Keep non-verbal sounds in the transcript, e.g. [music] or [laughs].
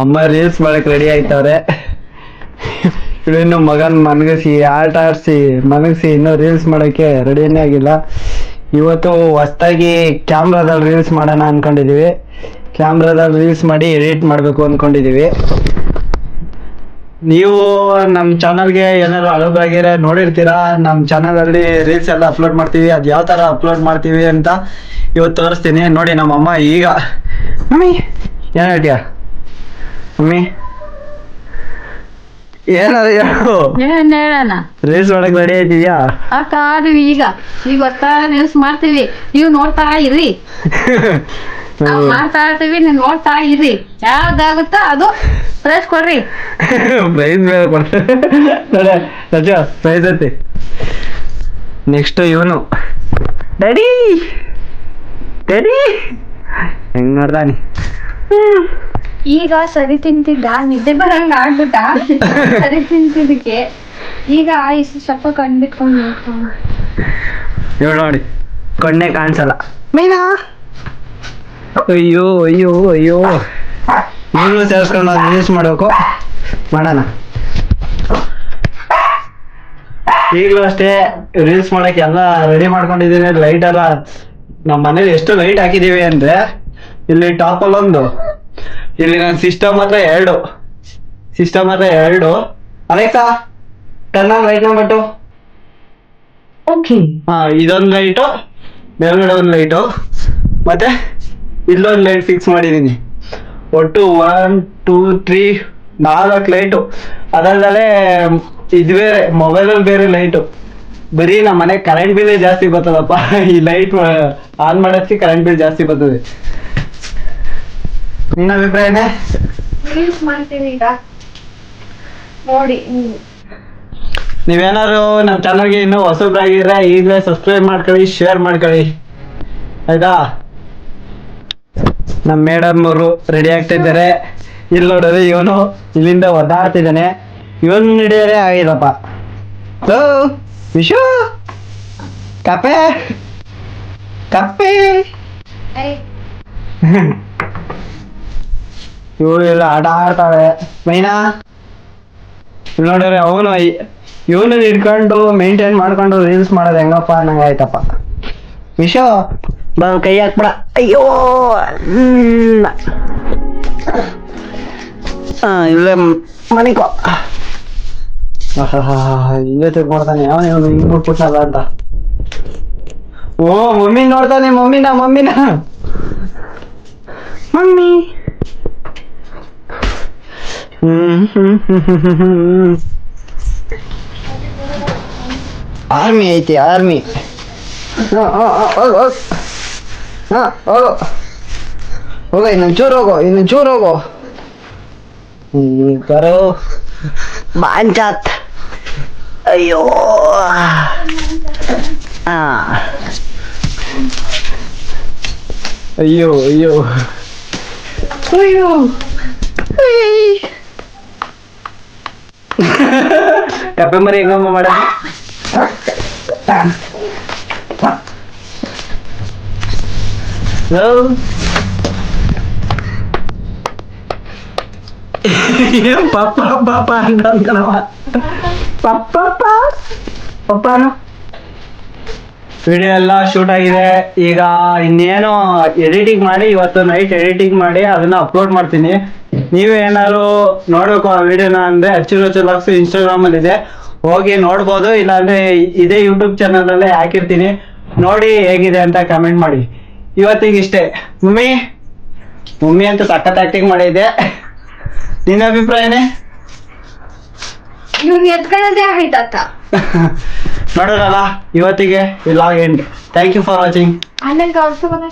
ಅಮ್ಮ ರೀಲ್ಸ್ ಮಾಡಕ್ ರೆಡಿ ಆಯ್ತವ್ರೆ. ಇನ್ನು ಮಗನ್ ಮನಗಿಸಿ, ಆಟ ಆಡ್ಸಿ, ಮನಗಿಸಿ ಇನ್ನೂ ರೀಲ್ಸ್ ಮಾಡಕ್ಕೆ ರೆಡಿನೇ ಆಗಿಲ್ಲ. ಇವತ್ತು ಹೊಸ್ದಾಗಿ ಕ್ಯಾಮ್ರಾದಲ್ಲಿ ರೀಲ್ಸ್ ಮಾಡೋಣ ಅನ್ಕೊಂಡಿದೀವಿ. ಕ್ಯಾಮ್ರಾದಲ್ಲಿ ರೀಲ್ಸ್ ಮಾಡಿ ಎಡಿಟ್ ಮಾಡಬೇಕು ಅನ್ಕೊಂಡಿದೀವಿ. ನೀವು ನಮ್ಮ ಚಾನಲ್ಗೆ ಏನಾದ್ರು ಅಳಬಾಗಿರ ನೋಡಿರ್ತೀರಾ. ನಮ್ಮ ಚಾನಲಲ್ಲಿ ರೀಲ್ಸ್ ಎಲ್ಲ ಅಪ್ಲೋಡ್ ಮಾಡ್ತೀವಿ. ಅದು ಯಾವ ತರ ಅಪ್ಲೋಡ್ ಮಾಡ್ತೀವಿ ಅಂತ ಇವತ್ತು ತೋರಿಸ್ತೀನಿ. ನೋಡಿ ನಮ್ಮ ಅಮ್ಮ ಈಗ ಮಮ್ಮಿ ಏನ್ ಹೇಳ್ತೀಯ ಮಮ್ಮಿ ಏನಾದ್ರು ಹೇಳು ಏನ್ ಹೇಳೋಣ ರೀಲ್ಸ್ ಮಾಡಕ್ ರೆಡಿ ಆಯ್ತಿದ್ಯಾ ಅಕ್ಕ ಆದ್ವಿ ಈಗ. ಈಗ ಗೊತ್ತಾ ನ್ಯೂಸ್ ಮಾಡ್ತೀವಿ. ನೀವು ನೋಡ್ತಾ ಇರಿ [laughs] ನಾವ್ ಮಾಡ್ತಾ ಇರ್ತೀವಿ ನೀವು ನೋಡ್ತಾ ಇರಿ. ಯಾವ್ದಾಗುತ್ತೋ ಅದು ಪ್ರೈಸ್ ಕೊಡ್ರಿ. [laughs] ಪ್ರೈಸ್ ಬೇರೆ ಕೊಡ್ತಾರೆ ರಜ ಪ್ರೈಸ್ ಐತಿ. ನೆಕ್ಸ್ಟ್ ಇವನು. ಡ್ಯಾಡಿ ಡ್ಯಾಡಿ ಹೆಂಗ್ ನೋಡ್ದಾನಿ ಈಗ ಸರಿ ತಿಂತಿದ್ದ ನಿದ್ದೆ ಬರಂಗ ಆಗ್ಬಿಟ್ಟ. ಸರಿ ತಿಂತಿದ್ದಕ್ಕೆ. ಈಗ ಇಷ್ಟು ಸ್ವಲ್ಪ ಕಂಡ್ಬಿಟ್ಕೊಂಡು ಇವ್ ನೋಡಿ ಕಣ್ಣೆ ಕಾಣಿಸಲ್ಲ. ಮೀನಾ? ಅಯ್ಯೋ ಅಯ್ಯೋ ಅಯ್ಯೋ. ನೀನು ಸೇರಿಸ್ಕೊಂಡು ಯೂಸ್ ಮಾಡಬೇಕು. ಮಾಡೋಣ. ಈಗಲೂ ಅಷ್ಟೇ ರೀಲ್ಸ್ ಮಾಡಕ್ಕೆ ಎಲ್ಲ ರೆಡಿ ಮಾಡ್ಕೊಂಡಿದ್ದೀನಿ. ಲೈಟ್ ಎಲ್ಲ ನಮ್ಮ ಮನೇಲಿ ಎಷ್ಟು ಲೈಟ್ ಹಾಕಿದೀವಿ ಅಂದ್ರೆ ಇಲ್ಲಿ ಟಾಪ್ ಅಲ್ಲಿ ಒಂದು. ಇಲ್ಲಿ ನನ್ನ ಸಿಸ್ಟಮ್ ಹತ್ರ ಎರಡು. ಸಿಸ್ಟಮ್ ಹತ್ರ ಎರಡು. Alexa turn on light number two ಹಾ ಇದೊಂದು ಲೈಟು ಮೇಲ್ಗಡೆ ಒಂದು ಲೈಟು ಮತ್ತೆ ಇಲ್ಲೊಂದು ಲೈಟ್ ಫಿಕ್ಸ್ ಮಾಡಿದ್ದೀನಿ ಒಟ್ಟು ಒನ್ ಟೂ ತ್ರೀ ನಾಲ್ಕು ಲೈಟು ಅದಲ್ಲದೆ ಇದು ಬೇರೆ ಮೊಬೈಲಲ್ಲಿ ಬೇರೆ ಲೈಟು ಬರೀ ನಮ್ಮ ಮನೆ ಕರೆಂಟ್ ಬಿಲ್ ಜಾಸ್ತಿ ಬರ್ತದಪ್ಪ. ಈ ಲೈಟ್ ಆನ್ ಮಾಡೋದಕ್ಕೆ ಕರೆಂಟ್ ಬಿಲ್ ಜಾಸ್ತಿ ಬರ್ತದೆ. ನಿನ್ನ ಅಭಿಪ್ರಾಯನೇ? ರೀಲ್ಸ್ ಈಗ. ನೋಡಿ. ನೀವು ನೀವೇನಾದ್ರು ನಮ್ಮ ಚಾನಲ್ಗೆ ಇನ್ನೂ ಹೊಸಬ್ರಾಗಿದ್ರೆ ಈಗಲೇ ಸಬ್ಸ್ಕ್ರೈಬ್ ಮಾಡ್ಕೊಳ್ಳಿ ಶೇರ್ ಮಾಡ್ಕೊಳ್ಳಿ. ಆಯ್ತಾ? ನಮ್ಮ ಮೇಡಮ್ ಅವರು ರೆಡಿ ಆಗ್ತಾ ಇದ್ದಾರೆ. ಇಲ್ಲಿ ನೋಡಿದ್ರೆ ಇವನು ಇಲ್ಲಿಂದ ಒದ್ದಾಡ್ತಿದ್ದಾನೆ. ಇವನು ಹಿಡಿಯರೆ ಆಗಿಲ್ಲಪ್ಪ. ಓ ವಿಶು? ಕಪ್ಪೆ? ಕಪ್ಪೆ? [laughs] ಇವಳು ಎಲ್ಲ ಆಟ ಆಡ್ತಾಳೆ. ಮೈನಾ? ಇಲ್ಲಿ ನೋಡಿದ್ರೆ ಅವನು ಇವನನ್ನ ಹಿಡ್ಕೊಂಡು ಮೇಂಟೈನ್ ಮಾಡ್ಕೊಂಡು ರೀಲ್ಸ್ ಮಾಡೋದು ಹೆಂಗಪ್ಪ ಅನ್ನಂಗೆ ಆಯ್ತಪ್ಪ. ವಿಶು? ಬಾ ಕೈ ಹಾಕ್ಬಿಡ ಅಯ್ಯೋ ಹ್ಮ್. ಆ, ಇಲ್ಲೇ ಮನಿಕೋ ಇಲ್ಲೇ ತಿರ್ಕೊಡ್ತಾನೆ ಅವನು ಇವನು ಹಿಂಗ್ ಬಿಟ್ಬಿಟ್ನಲ್ಲ ಅಂತ ಓ ಮಮ್ಮಿ ನೋಡ್ತಾನೆ ಮಮ್ಮಿನ ಮಮ್ಮಿನ ಮಮ್ಮಿ ಹ್ಮ್ ಹ್ಮ್ ಹ್ಮ್ ಹ್ಮ್ ಹ್ಮ್ ಹ್ಮ್ ಆರ್ಮಿ ಐತಿ ಆರ್ಮಿ ಹೋಗು. ಹೋಗ ಇನ್ನೊಂದು ಚೂರು ಹೋಗು ಇನ್ನೊಂದು ಚೂರು ಹೋಗು. ಕರೋ ಬಾಂಚಾತ್ ಅಯ್ಯೋ. ಆ. ಅಯ್ಯೋ ಅಯ್ಯೋ. ಅಯ್ಯೋ. ಕಪ್ಪೆ [laughs] ಮರಿ ಹೆಂಗಮ್ಮ ಮಾಡ ಪಪ್ಪ ಪಾಪ ಅಂದ್ಕಣವ Papa, ಪಪ್ಪನು ವಿಡಿಯೋ ಎಲ್ಲ ಶೂಟ್ ಆಗಿದೆ. ಈಗ ಇನ್ನೇನು ಎಡಿಟಿಂಗ್ ಮಾಡಿ ಇವತ್ತು ನೈಟ್ ಎಡಿಟಿಂಗ್ ಮಾಡಿ ಅದನ್ನ ಅಪ್ಲೋಡ್ ಮಾಡ್ತೀನಿ. ನೀವು ಏನಾದ್ರು ನೋಡಬೇಕು ಆ ವಿಡಿಯೋನ ಅಂದ್ರೆ ಅಚ್ಚು ಲಾಕ್ಸ್ ಇನ್ಸ್ಟಾಗ್ರಾಮ್ ಅಲ್ಲಿ ಇದೆ. ಹೋಗಿ ನೋಡ್ಬೋದು. ಇಲ್ಲಾಂದ್ರೆ ಇದೇ ಯೂಟ್ಯೂಬ್ ಚಾನಲ್ ಅಲ್ಲೇ ಹಾಕಿರ್ತೀನಿ. ನೋಡಿ ಹೇಗಿದೆ ಅಂತ ಕಮೆಂಟ್ ಮಾಡಿ. ಇವತ್ತಿಗೆ ಇಷ್ಟೇ. ಮಮ್ಮಿ ಮಮ್ಮಿ ಅಂತ ಸಖತ್ ಆಕ್ಟಿಂಗ್ ಮಾಡಿದ್ದೆ ನಿನ್ನ ಅಭಿಪ್ರಾಯನೇ? ಇವ್ನು ಎತ್ಕೊಳ್ಳೋದೇ ಆಯ್ತಾತ ನೋಡೋರಲ್ಲ ಇವತ್ತಿಗೆ ಇಲ್ಲ ಲಾಗ್ ಎಂಡ್ ಥ್ಯಾಂಕ್ ಯು ಫಾರ್ ವಾಚಿಂಗ್ ಆಮೇಲೆ ಬಂದ